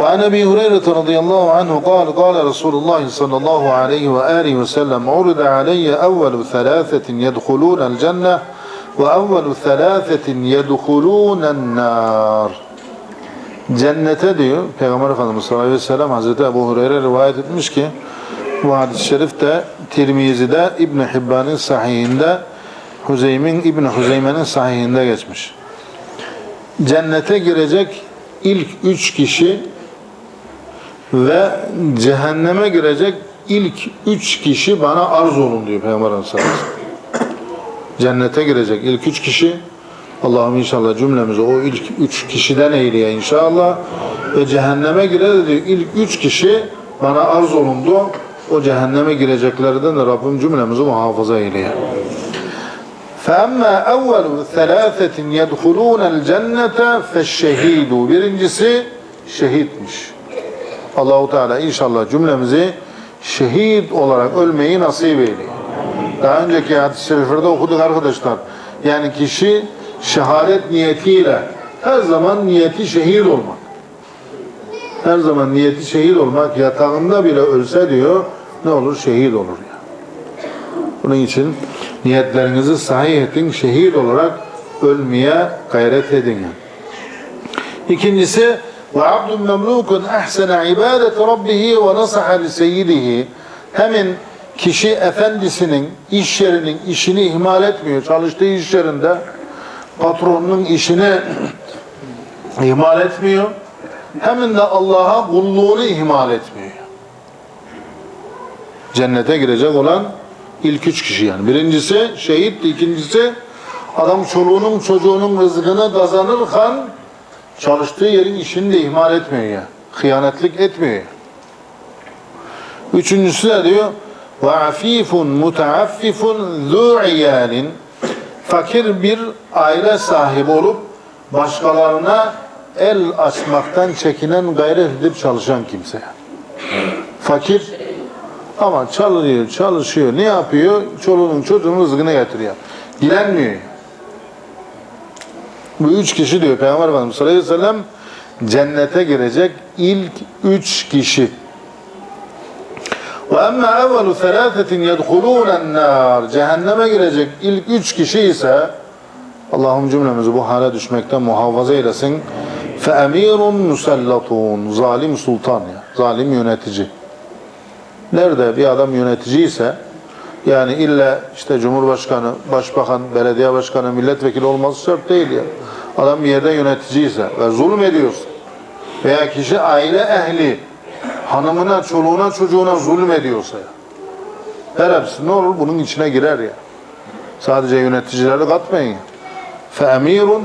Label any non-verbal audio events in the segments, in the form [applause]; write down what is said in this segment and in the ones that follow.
وعن أبي هريرة رضي الله عنه قال قال رسول الله صلى الله عليه وآله وسلم عرض علي أول ثلاثة يدخلون الجنة وأول ثلاثة يدخلون النار Cennete diyor Peygamber Efendimiz sallallahu aleyhi ve sellem Hazreti Ebu Hureyre rivayet etmiş ki bu hadis-i şerif de Tirmizi'de İbn Hibban'ın sahihinde Hüzeymin İbn Hüzeyme'nin sahihinde geçmiş. Cennete girecek ilk üç kişi ve cehenneme girecek ilk üç kişi bana arz olun diyor Peygamber Efendimiz sallallahu aleyhi ve sellem. Cennete girecek ilk üç kişi Allah'ım inşallah cümlemizi o ilk üç kişiden eyleye inşallah ve cehenneme girer diyor ilk üç kişi bana arz olundu o cehenneme gireceklerden de Rabbim cümlemizi muhafaza eyleye. فَأَمَّا اَوَّلُ ثَلَاثَةٍ يَدْخُلُونَ الْجَنَّةَ فَالشَّهِيدُ Birincisi şehitmiş. Allahu Teala inşallah cümlemizi şehit olarak ölmeyi nasip eyleye. Daha önceki hadis-i şeriflerde okuduk arkadaşlar. Yani kişi şehadet niyetiyle her zaman niyeti şehit olmak. Her zaman niyeti şehit olmak yatağında bile ölse diyor ne olur şehit olur ya. Bunun için niyetlerinizi sahih edin, şehit olarak ölmeye gayret edin. İkincisi ve abdun memlukun ahsene ibadet rabbihi ve nasaha li seyyidihi hemen kişi efendisinin iş yerinin işini ihmal etmiyor. Çalıştığı iş yerinde patronunun işini [clears throat] ihmal etmiyor. Hemen de Allah'a kulluğunu ihmal etmiyor. Cennete girecek olan ilk üç kişi yani. Birincisi şehit, ikincisi adam çoluğunun çocuğunun rızkını kazanırken çalıştığı yerin işini de ihmal etmiyor ya. Hıyanetlik etmiyor. Üçüncüsü de diyor afifun mutaaffifun zu iyalin fakir bir aile sahibi olup başkalarına el açmaktan çekinen gayret edip çalışan kimse. Fakir ama çalışıyor, çalışıyor. Ne yapıyor? Çoluğunun çocuğunun rızkını getiriyor. Dilenmiyor. Bu üç kişi diyor Peygamber Efendimiz sallallahu aleyhi ve sellem cennete girecek ilk üç kişi. Emme evvelu selâfetin yedhulûnen nâr. Cehenneme girecek ilk üç kişi ise Allah'ım cümlemizi bu hale düşmekten muhafaza eylesin. Emirun musallatun. Zalim sultan ya. Zalim yönetici. Nerede bir adam yönetici ise yani illa işte Cumhurbaşkanı, Başbakan, Belediye Başkanı, Milletvekili olması şart değil ya. Adam bir yerde yönetici ise ve zulüm ediyorsa veya kişi aile ehli hanımına, çoluğuna, çocuğuna zulüm ediyorsa ya. Her hepsi ne olur bunun içine girer ya. Sadece yöneticileri katmayın ya. Fe emirun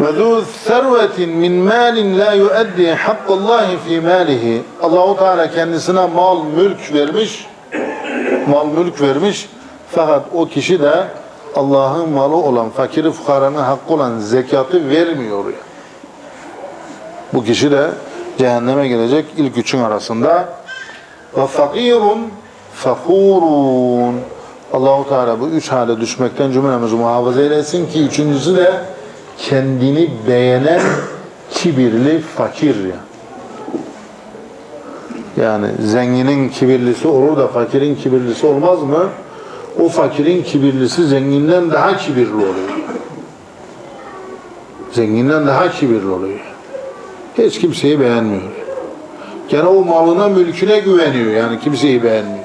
Ve zu servetin min malin la yuaddi hakkallahi fi malihi. Allahu Teala kendisine mal mülk vermiş. Mal mülk vermiş. Fakat o kişi de Allah'ın malı olan fakiri fukaranın hakkı olan zekatı vermiyor ya. Bu kişi de cehenneme gelecek ilk üçün arasında. Ve fakirun fakurun. Allahu Teala bu üç hale düşmekten cümlemizi muhafaza eylesin ki üçüncüsü de kendini beğenen kibirli fakir ya. Yani zenginin kibirlisi olur da fakirin kibirlisi olmaz mı? O fakirin kibirlisi zenginden daha kibirli oluyor. Zenginden daha kibirli oluyor. Hiç kimseyi beğenmiyor. Gene o malına, mülküne güveniyor. Yani kimseyi beğenmiyor.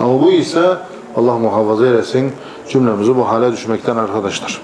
Ama bu ise Allah muhafaza eylesin cümlemizi bu hale düşmekten arkadaşlar.